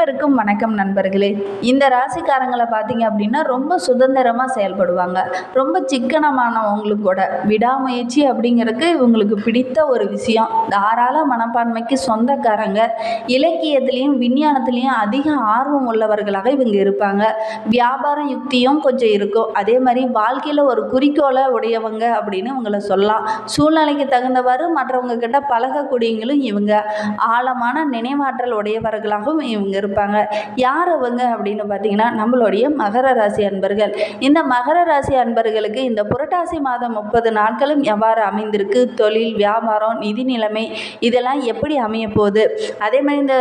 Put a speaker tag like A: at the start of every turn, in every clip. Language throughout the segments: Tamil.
A: அனைவருக்கும் வணக்கம் நண்பர்களே. இந்த ராசிக்காரங்களை பார்த்தீங்க அப்படின்னா ரொம்ப சுதந்திரமாக செயல்படுவாங்க. ரொம்ப சிக்கனமானவங்களுக்கு கூட. விடாமுயற்சி அப்படிங்கிறதுக்கு இவங்களுக்கு பிடித்த ஒரு விஷயம். தாராள மனப்பான்மைக்கு சொந்தக்காரங்க. இலக்கியத்திலையும் விஞ்ஞானத்திலையும் அதிக ஆர்வம் உள்ளவர்களாக இவங்க இருப்பாங்க. வியாபார யுக்தியும் கொஞ்சம் இருக்கும். அதே மாதிரி வாழ்க்கையில் ஒரு குறிக்கோளை உடையவங்க அப்படின்னு இவங்களை சொல்லலாம். சூழ்நிலைக்கு தகுந்தவாறு மற்றவங்க கிட்ட பழகக்கூடியவங்களும் இவங்க. ஆழமான நினைவாற்றல் உடையவர்களாகவும் இவங்க இருப்பாங்க. இருப்பாங்க. யார் அவங்க அப்படின்னு பார்த்தீங்கன்னா நம்மளுடைய மகர ராசி அன்பர்கள். இந்த மகர ராசி அன்பர்களுக்கு இந்த புரட்டாசி மாதம் முப்பது நாட்களும் எவ்வாறு அமைந்திருக்கு? தொழில் வியாபாரம் நிதி நிலைமை இதெல்லாம் எப்படி அமைய போகுது அதே மாதிரி இந்த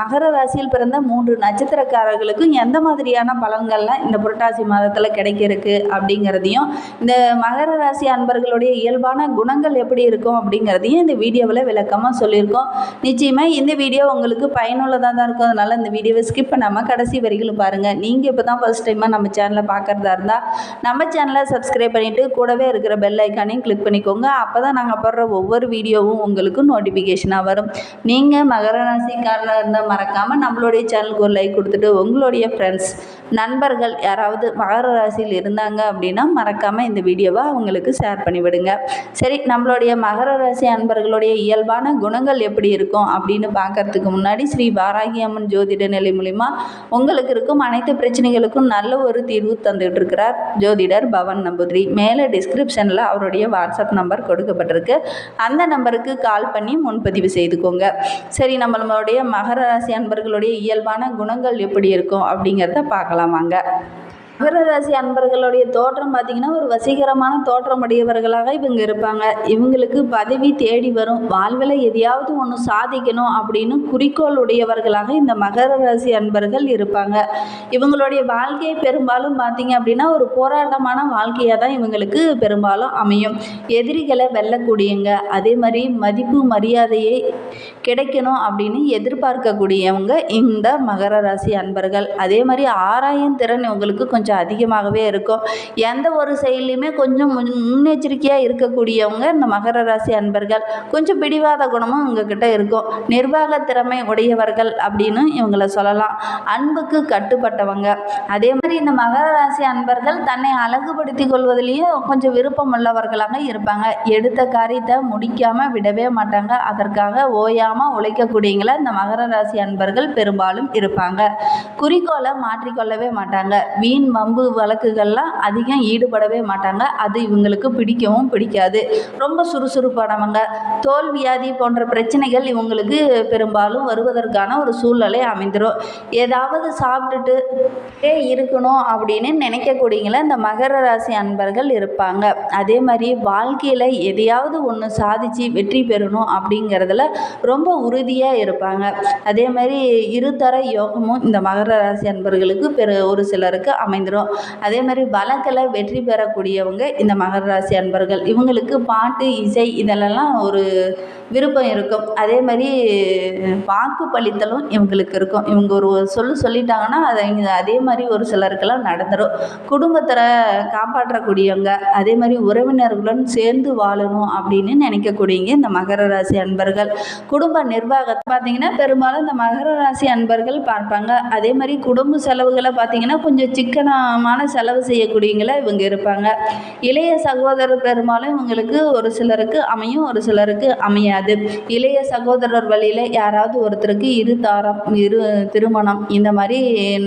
A: மகர ராசியில் பிறந்த மூன்று நட்சத்திரக்காரர்களுக்கும் எந்த மாதிரியான பலன்கள்லாம் இந்த புரட்டாசி மாதத்தில் கிடைக்க இருக்கு அப்படிங்கிறதையும் இந்த மகர ராசி அன்பர்களுடைய இயல்பான குணங்கள் எப்படி இருக்கும் அப்படிங்கிறதையும் இந்த வீடியோவில் விளக்கமாக சொல்லியிருக்கோம். நிச்சயமாக இந்த வீடியோ உங்களுக்கு பயனுள்ளதாக தான் இருக்கும். அதனால் இந்த வீடியோவை ஸ்கிப் பண்ணாமல் கடைசி வரிகளும் பாருங்கள் நீங்கள் இப்போ தான் ஃபஸ்ட் டைமாக நம்ம சேனலை பார்க்குறதா இருந்தால் நம்ம சேனலை சப்ஸ்கிரைப் பண்ணிவிட்டு கூடவே இருக்கிற பெல் ஐக்கானையும் கிளிக் பண்ணிக்கோங்க. அப்போ தான் நாங்கள் போடுற ஒவ்வொரு வீடியோவும் உங்களுக்கு நோட்டிஃபிகேஷனாக வரும். நீங்கள் மகர ராசிக்காரனாக இருந்தால் மறக்காமல் நம்மளுடைய சேனலுக்கு ஒரு லைக் கொடுத்துட்டு உங்களுடைய ஃப்ரெண்ட்ஸ் நண்பர்கள் யாராவது மகர ராசியில் இருந்தாங்க அப்படின்னா மறக்காமல் இந்த வீடியோவை அவங்களுக்கு ஷேர் பண்ணிவிடுங்க. சரி நம்மளுடைய மகர ராசி அன்பர்களுடைய இயல்பான குணங்கள் எப்படி இருக்கும் அப்படின்னு பார்க்கறதுக்கு முன்னாடி ஸ்ரீ வாராகி அம்மன் ஜோதிட நிலை மூலிமா உங்களுக்கு இருக்கும் அனைத்து பிரச்சனைகளுக்கும் நல்ல ஒரு தீர்வு தந்துகிட்டு இருக்கிறார் ஜோதிடர் பவன் நம்பூதிரி. மேலே டிஸ்கிரிப்ஷனில் அவருடைய வாட்ஸ்அப் நம்பர் கொடுக்கப்பட்டிருக்கு. அந்த நம்பருக்கு கால் பண்ணி முன்பதிவு செய்துக்கோங்க. சரி நம்மளுடைய மகர ராசி அன்பர்களுடைய இயல்பான குணங்கள் எப்படி இருக்கும் அப்படிங்கிறத பார்க்கலாம். வாங்க. மகரராசி அன்பர்களுடைய தோற்றம் பார்த்திங்கன்னா ஒரு வசீகரமான தோற்றம் உடையவர்களாக இவங்க இருப்பாங்க. இவங்களுக்கு பதவி தேடி வரும். வாழ்வில் எதையாவது ஒன்று சாதிக்கணும் அப்படின்னு குறிக்கோள் உடையவர்களாக இந்த மகர ராசி அன்பர்கள் இருப்பாங்க. இவங்களுடைய வாழ்க்கையை பெரும்பாலும் பார்த்திங்க அப்படின்னா ஒரு போராட்டமான வாழ்க்கையாக தான் இவங்களுக்கு பெரும்பாலும் அமையும். எதிரிகளை வெல்லக்கூடியங்க. அதே மாதிரி மதிப்பு மரியாதையை கிடைக்கணும் அப்படின்னு எதிர்பார்க்கக்கூடியவங்க இந்த மகர ராசி அன்பர்கள். அதே மாதிரி ஆராயும் திறன் இவங்களுக்கு கொஞ்சம் அதிகமாகவே இருக்கும். எந்த ஒரு செயல்லையுமே கொஞ்சம் முன் முன்னெச்சரிக்கையாக இருக்கக்கூடியவங்க இந்த மகர ராசி அன்பர்கள். கொஞ்சம் பிடிவாத குணமும் உங்ககிட்ட இருக்கும். நிர்வாக திறமை உடையவர்கள் அப்படின்னு இவங்கள சொல்லலாம். அன்புக்கு கட்டுப்பட்டவங்க. அதே மாதிரி இந்த மகர ராசி அன்பர்கள் தன்னை அழகுபடுத்தி கொள்வதிலையும் கொஞ்சம் விருப்பம் உள்ளவர்களாக இருப்பாங்க. எடுத்த காரியத்தை முடிக்காமல் விடவே மாட்டாங்க. அதற்காக ஓயாமல் உழைக்கக்கூடியங்கள இந்த மகர ராசி அன்பர்கள் பெரும்பாலும் இருப்பாங்க. குறிக்கோளை மாற்றிக்கொள்ளவே மாட்டாங்க. வீண் வம்பு வழக்குகள்லாம் அதிகம் ஈடுபடவே மாட்டாங்க. அது இவங்களுக்கு பிடிக்கவும் பிடிக்காது. ரொம்ப சுறுசுறுப்பானவங்க. தோல் வியாதி போன்ற பிரச்சனைகள் இவங்களுக்கு பெரும்பாலும் வருவதற்கான ஒரு சூழ்நிலை அமைந்துடும் ஏதாவது சாப்பிட்டுட்டு இருக்கணும் அப்படின்னு நினைக்கக்கூடியங்கள இந்த மகர ராசி அன்பர்கள் இருப்பாங்க. அதே மாதிரி வாழ்க்கையில் எதையாவது ஒன்று சாதித்து வெற்றி பெறணும் அப்படிங்கிறதுல ரொம்ப உறுதியாக இருப்பாங்க. அதே மாதிரி இருதர யோகமும் இந்த மகர ராசி அன்பர்களுக்கு பெரு ஒரு சிலருக்கு அமை அமைந்துடும் அதே மாதிரி வழக்கில் வெற்றி பெறக்கூடியவங்க இந்த மகர ராசி அன்பர்கள். இவங்களுக்கு பாட்டு இசை இதெல்லாம் ஒரு விருப்பம் இருக்கும். அதே மாதிரி வாக்கு பளித்தலும் இவங்களுக்கு இருக்கும். இவங்க ஒரு சொல்லு சொல்லிட்டாங்கன்னா அதை அதே மாதிரி ஒரு சிலருக்கெல்லாம் நடந்துடும் குடும்பத்தில் காப்பாற்றக்கூடியவங்க அதே மாதிரி உறவினர்களுடன் சேர்ந்து வாழணும் அப்படின்னு நினைக்கக்கூடியவங்க இந்த மகர ராசி அன்பர்கள். குடும்ப நிர்வாகத்தை பார்த்தீங்கன்னா பெரும்பாலும் இந்த மகர ராசி அன்பர்கள் பார்ப்பாங்க. அதே மாதிரி குடும்ப செலவுகளை பார்த்தீங்கன்னா கொஞ்சம் சிக்கன அதிகமான செலவு செய்யக்கூடியவங்கள இவங்க இருப்பாங்க. இளைய சகோதரர் பெரும்பாலும் இவங்களுக்கு ஒரு சிலருக்கு அமையும் ஒரு சிலருக்கு அமையாது. இளைய சகோதரர் வழியில் யாராவது ஒருத்தருக்கு இரு தாரம் இரு திருமணம் இந்த மாதிரி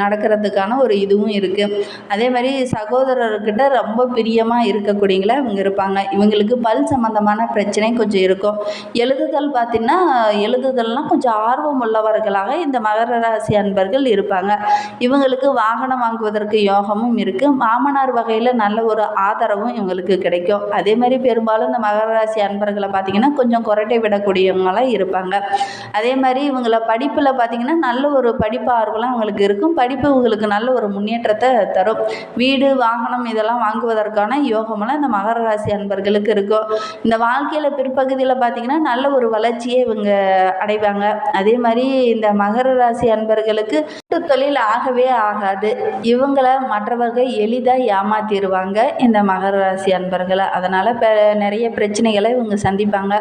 A: நடக்கிறதுக்கான ஒரு இதுவும் இருக்குது அதே மாதிரி சகோதரர்கிட்ட ரொம்ப பிரியமாக இருக்கக்கூடியங்கள இவங்க இருப்பாங்க. இவங்களுக்கு பல் சம்மந்தமான பிரச்சனை கொஞ்சம் இருக்கும். எழுதுதல் பார்த்திங்கன்னா எழுதுதல்லாம் கொஞ்சம் ஆர்வம் உள்ளவர்களாக இந்த மகர ராசி அன்பர்கள் இருப்பாங்க. இவங்களுக்கு வாகனம் வாங்குவதற்கு யோகமும் இருக்குது மாமனார் வகையில் நல்ல ஒரு ஆதரவும் இவங்களுக்கு கிடைக்கும். அதே மாதிரி பெரும்பாலும் இந்த மகர ராசி அன்பர்களை பார்த்திங்கன்னா கொஞ்சம் குரட்டை விடக்கூடியவங்களாம் இருப்பாங்க. அதே மாதிரி இவங்கள படிப்பில் பார்த்திங்கன்னா நல்ல ஒரு படிப்பு ஆர்வலாம் இவங்களுக்கு இருக்கும். படிப்பு இவங்களுக்கு நல்ல ஒரு முன்னேற்றத்தை தரும். வீடு வாகனம் இதெல்லாம் வாங்குவதற்கான யோகமெல்லாம் இந்த மகர ராசி அன்பர்களுக்கு இருக்கும். இந்த வாழ்க்கையில் பிற்பகுதியில் பார்த்திங்கன்னா நல்ல ஒரு வளர்ச்சியை இவங்க அடைவாங்க. அதே மாதிரி இந்த மகர ராசி அன்பர்களுக்கு தொழில் ஆகவே ஆகாது. இவங்கள மற்றவர்கள் எளிதாக ஏமாத்திடுவாங்க இந்த மகர ராசி அன்பர்களை. அதனால் இப்போ நிறைய பிரச்சனைகளை இவங்க சந்திப்பாங்க.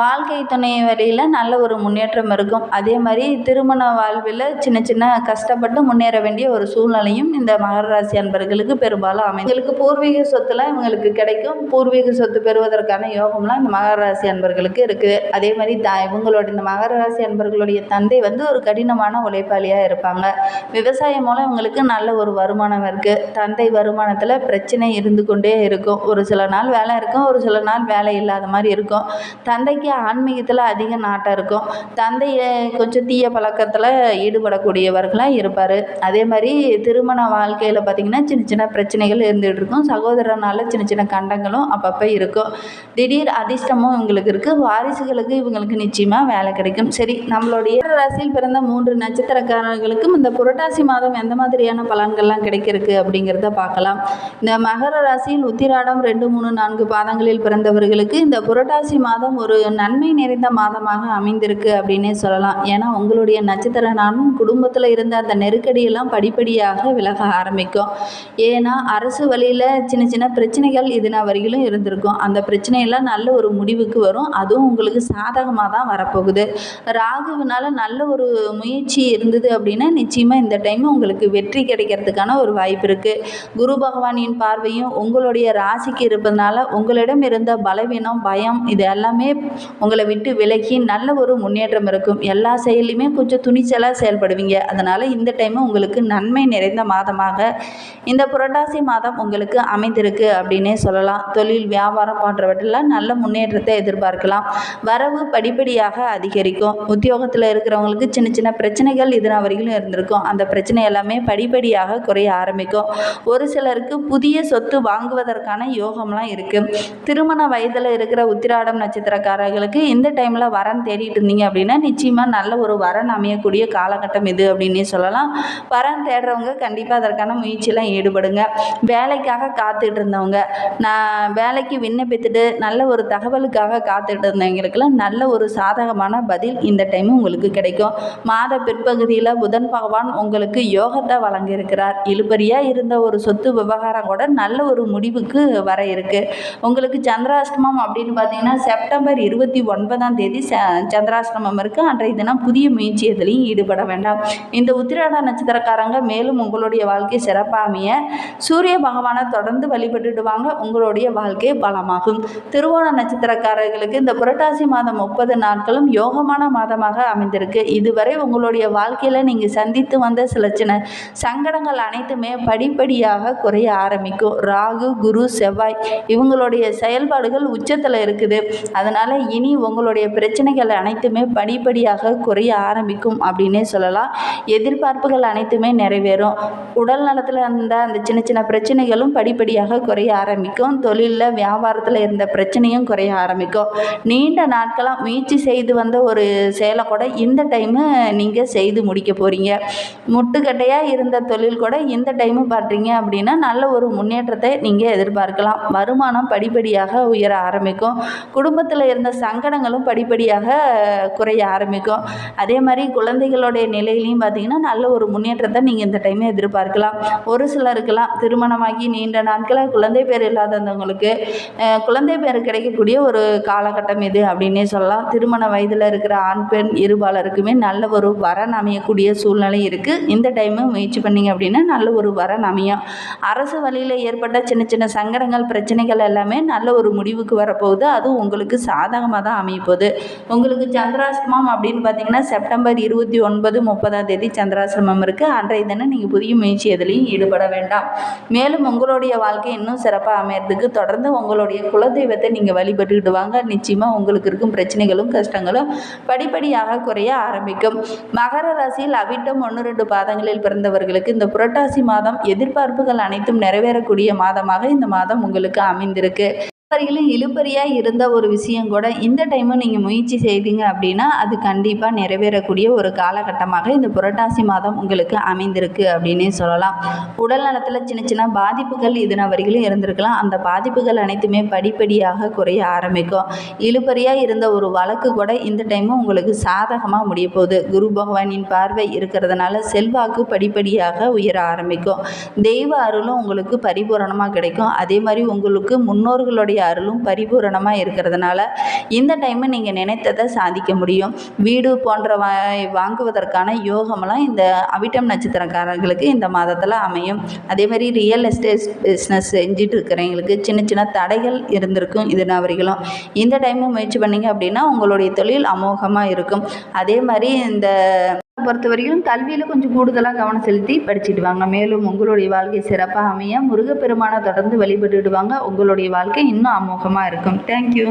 A: வாழ்க்கை துணை வழியில் நல்ல ஒரு முன்னேற்றம் இருக்கும். அதே மாதிரி திருமண வாழ்வில் சின்ன சின்ன கஷ்டப்பட்டு முன்னேற வேண்டிய ஒரு சூழ்நிலையும் இந்த மகர ராசி அன்பர்களுக்கு பெரும்பாலும் அமையும். இவங்களுக்கு பூர்வீக சொத்துலாம் இவங்களுக்கு கிடைக்கும். பூர்வீக சொத்து பெறுவதற்கான யோகம்லாம் இந்த மகர ராசி அன்பர்களுக்கு இருக்குது. அதே மாதிரி த இவங்களோட இந்த மகர ராசி அன்பர்களுடைய தந்தை வந்து ஒரு கடினமான உழைப்பாளியாக இருப்பாங்க. விவசாயம் மூலம் இவங்களுக்கு நல்ல ஒரு வருமானம் இருக்குது தந்தை வருமானத்தில் பிரச்சனை இருந்து கொண்டே இருக்கும். ஒரு சில நாள் வேலை இருக்கும் ஒரு சில நாள் வேலை இல்லாத மாதிரி இருக்கும். தந்தைக்கு ஆன்மீகத்தில் அதிக நாட்டம் இருக்கும். தந்தை கொஞ்சம் தீய பழக்கத்தில் ஈடுபடக்கூடியவர்களாக இருப்பார். அதே மாதிரி திருமண வாழ்க்கையில் பார்த்திங்கன்னா சின்ன சின்ன பிரச்சனைகள் இருந்துகிட்டு இருக்கும். சகோதரனால் சின்ன சின்ன கண்டங்களும் அப்பப்போ இருக்கும். திடீர் அதிர்ஷ்டமும் இவங்களுக்கு இருக்குது வாரிசுகளுக்கு இவங்களுக்கு நிச்சயமாக வேலை கிடைக்கும். சரி நம்மளுடைய ராசியில் பிறந்த மூன்று நட்சத்திரக்காரர்களுக்கும் இந்த புரட்டாசி மாதம் எந்த மாதிரியான பலன்கள்லாம் கிடைக்கும் இருக்குது அப்படிங்கிறத பார்க்கலாம். இந்த மகர ராசியில் உத்திராடம் ரெண்டு மூணு நான்கு பாதங்களில் பிறந்தவர்களுக்கு இந்த புரட்டாசி மாதம் ஒரு நன்மை நிறைந்த மாதமாக அமைந்திருக்கு அப்படின்னே சொல்லலாம். ஏன்னா உங்களுடைய நட்சத்திர நானும் குடும்பத்தில் இருந்த அந்த நெருக்கடியெல்லாம் படிப்படியாக விலக ஆரம்பிக்கும். ஏன்னா அரசு வழியில் சின்ன சின்ன பிரச்சனைகள் இதுனா வரையிலும் இருந்திருக்கும். அந்த பிரச்சனையெல்லாம் நல்ல ஒரு முடிவுக்கு வரும். அதுவும் உங்களுக்கு சாதகமாக தான் வரப்போகுது. ராகுவினால நல்ல ஒரு முயற்சி இருந்தது அப்படின்னா நிச்சயமாக இந்த டைம் உங்களுக்கு வெற்றி கிடைக்கிறதுக்கான ஒரு வாய்ப்பு இருக்குது குரு பகவானின் பார்வையும் உங்களுடைய ராசிக்கு இருப்பதனால உங்களிடம் இருந்த பலவீனம் பயம் இது எல்லாமே உங்களை விட்டு விலகி நல்ல ஒரு முன்னேற்றம் இருக்கும். எல்லா செயலையுமே கொஞ்சம் துணிச்சலாக செயல்படுவீங்க. அதனால் இந்த டைமு உங்களுக்கு நன்மை நிறைந்த மாதமாக இந்த புரட்டாசி மாதம் உங்களுக்கு அமைந்திருக்கு அப்படின்னே சொல்லலாம். தொழில் வியாபாரம் போன்றவற்றில் நல்ல முன்னேற்றத்தை எதிர்பார்க்கலாம். வரவு படிப்படியாக அதிகரிக்கும். உத்தியோகத்தில் இருக்கிறவங்களுக்கு சின்ன சின்ன பிரச்சனைகள் இதுனா வரைக்கும் இருந்திருக்கும். அந்த பிரச்சனை எல்லாமே படிப்படியாக குறைய ஆரம்பிக்கும். ஒரு சிலருக்கு புதிய சொத்து வாங்குவதற்கான யோகம்லாம் இருக்குது திருமண வயதில் இருக்கிற உத்திராடம் நட்சத்திரக்காரர்களுக்கு இந்த டைமில் வரன் தேடிட்டு இருந்தீங்க அப்படின்னா நிச்சயமாக நல்ல ஒரு வரன் அமையக்கூடிய காலகட்டம் இது அப்படின்னே சொல்லலாம். வரன் தேடுறவங்க கண்டிப்பாக அதற்கான முயற்சியெலாம் ஈடுபடுங்க. வேலைக்காக காத்துட்டு இருந்தவங்க நான் வேலைக்கு விண்ணப்பித்துட்டு நல்ல ஒரு தகவலுக்காக காத்துட்டு இருந்தவங்களுக்கெல்லாம் நல்ல ஒரு சாதகமான பதில் இந்த டைம் உங்களுக்கு கிடைக்கும். மாத பிற்பகுதியில் புதன் பகவான் உங்களுக்கு யோகத்தை வழங்கியிருக்கிறார். இழுபறியாக இருந்த ஒரு சொத்து விவகாரம் கூட நல்ல ஒரு முடிவுக்கு வர இருக்கு. உங்களுக்கு சந்திராஷ்டமம் அப்படின்னு பார்த்தீங்கன்னா செப்டம்பர் இருபத்தி ஒன்பதாம் தேதி ச சந்திராஷ்டமம் இருக்குது அன்றைய தினம் புதிய முயற்சி எதுலையும் ஈடுபட வேண்டாம். இந்த உத்திராட நட்சத்திரக்காரங்க மேலும் உங்களுடைய வாழ்க்கை சிறப்பாக சூரிய பகவானை தொடர்ந்து வழிபட்டுடுவாங்க. உங்களுடைய வாழ்க்கை பலமாகும். திருவோண நட்சத்திரக்காரர்களுக்கு இந்த புரட்டாசி மாதம் முப்பது நாட்களும் யோகமான மாதமாக அமைந்திருக்கு. இதுவரை உங்களுடைய வாழ்க்கையில் நீங்கள் சந்தித்து வந்த சில சின்ன சங்கடங்கள் அனைத்தும் படிப்படியாக குறைய ஆரம்பிக்கும். ராகு குரு செவ்வாய் இவங்களுடைய செயல்பாடுகள் உச்சத்தில் இருக்குது. அதனால் இனி உங்களுடைய பிரச்சனைகள் அனைத்துமே படிப்படியாக குறைய ஆரம்பிக்கும் அப்படின்னே சொல்லலாம். எதிர்பார்ப்புகள் அனைத்துமே நிறைவேறும். உடல் நலத்தில் இருந்த அந்த சின்ன சின்ன பிரச்சனைகளும் படிப்படியாக குறைய ஆரம்பிக்கும். தொழிலில் வியாபாரத்தில் இருந்த பிரச்சனையும் குறைய ஆரம்பிக்கும். நீண்ட நாட்களாக முயற்சி செய்து வந்த ஒரு செயலை கூட இந்த டைமு நீங்கள் செய்து முடிக்க போகிறீங்க முட்டுக்கட்டையாக இருந்த தொழில் கூட இந்த டைமும் பார்த்தீங்க அப்படின்னா நல்ல ஒரு முன்னேற்றத்தை நீங்கள் எதிர்பார்க்கலாம். வருமானம் படிப்படியாக உயர ஆரம்பிக்கும். குடும்பத்தில் இருந்த சங்கடங்களும் படிப்படியாக குறைய ஆரம்பிக்கும். அதே மாதிரி குழந்தைகளுடைய நிலையிலையும் பார்த்தீங்கன்னா நல்ல ஒரு முன்னேற்றத்தை நீங்கள் இந்த டைமே எதிர்பார்க்கலாம். ஒரு சிலருக்கெல்லாம் திருமணமாகி நீண்ட நாட்களாக குழந்தை பேர் இல்லாதவங்களுக்கு குழந்தை பேர் கிடைக்கக்கூடிய ஒரு காலகட்டம் இது அப்படின்னே சொல்லலாம். திருமண வயதில் இருக்கிற ஆண் பெண் இருபாலருக்குமே நல்ல ஒரு வரன் அமையக்கூடிய சூழ்நிலை இருக்குது இந்த டைமு முயற்சி பண்ணீங்க அப்படின்னா நல்ல ஒரு ஒரு வரன் அமையும். அரசு வழியில் ஏற்பட்ட சின்ன சின்ன சங்கடங்கள் பிரச்சனைகள் எல்லாமே நல்ல ஒரு முடிவுக்கு வரப்போகுது. அதுவும் உங்களுக்கு சாதகமாக தான் அமையப்போகுது. உங்களுக்கு சந்திராசிரமம் அப்படின்னு பார்த்தீங்கன்னா செப்டம்பர் இருபத்தி ஒன்பது முப்பதாம் தேதி சந்திராசிரமம் இருக்குது அன்றைய தினம் நீங்கள் புதிய முயற்சி எதுலையும் ஈடுபட வேண்டாம். மேலும் உங்களுடைய வாழ்க்கை இன்னும் சிறப்பாக அமையறதுக்கு தொடர்ந்து உங்களுடைய குலதெய்வத்தை நீங்கள் வழிபட்டுக்கிட்டு வாங்க. நிச்சயமாக உங்களுக்கு இருக்கும் பிரச்சனைகளும் கஷ்டங்களும் படிப்படியாக குறைய ஆரம்பிக்கும். மகர ராசியில் அவிட்டம் ஒன்று ரெண்டு பாதங்களில் பிறந்தவர்களுக்கு இந்த புரட்டாசி மாதம் எதிர்பார்ப்புகள் அனைத்தும் நிறைவேறக்கூடிய மாதமாக இந்த மாதம் உங்களுக்கு அமைந்திருக்கு. வரையிலும் இழுப்பறியாக இருந்த ஒரு விஷயம் கூட இந்த டைமும் நீங்கள் முயற்சி செய்தீங்க அப்படின்னா அது கண்டிப்பாக நிறைவேறக்கூடிய ஒரு காலகட்டமாக இந்த புரட்டாசி மாதம் உங்களுக்கு அமைந்திருக்கு அப்படின்னே சொல்லலாம். உடல் நலத்தில் சின்ன சின்ன பாதிப்புகள் இதன வரையிலும் இருந்திருக்கலாம். அந்த பாதிப்புகள் அனைத்துமே படிப்படியாக குறைய ஆரம்பிக்கும். இழுப்பறியாக இருந்த ஒரு வழக்கு கூட இந்த டைமும் உங்களுக்கு சாதகமாக முடிய போகுது. குரு பகவானின் பார்வை இருக்கிறதுனால செல்வாக்கு படிப்படியாக உயர ஆரம்பிக்கும். தெய்வ அருளும் உங்களுக்கு பரிபூரணமாக கிடைக்கும். அதே மாதிரி உங்களுக்கு முன்னோர்களுடைய அருளும் பரிபூரணமாக இருக்கிறதுனால இந்த டைமு நீங்கள் நினைத்ததை சாதிக்க முடியும். வீடு போன்ற வா வாங்குவதற்கான யோகமெல்லாம் இந்த அவிட்டம் நட்சத்திரக்காரர்களுக்கு இந்த மாதத்தில் அமையும். அதே மாதிரி ரியல் எஸ்டேட் பிஸ்னஸ் செஞ்சுட்டு இருக்கிறவங்களுக்கு சின்ன சின்ன தடைகள் இருந்திருக்கும் இது வரைக்கும் இந்த டைமும் முயற்சி பண்ணீங்க அப்படின்னா உங்களுடைய தொழில் அமோகமாக இருக்கும். அதே மாதிரி இந்த பொறுத்த வரைக்கும் கல்வியில் கொஞ்சம் கூடுதலாக கவனம் செலுத்தி படிச்சுட்டு வாங்க. மேலும் உங்களுடைய வாழ்க்கை சிறப்பாக அமைய முருகப்பெருமானை தொடர்ந்து வழிபட்டுடுவாங்க உங்களுடைய வாழ்க்கை இன்னும் அமோகமாக இருக்கும். தேங்க்யூ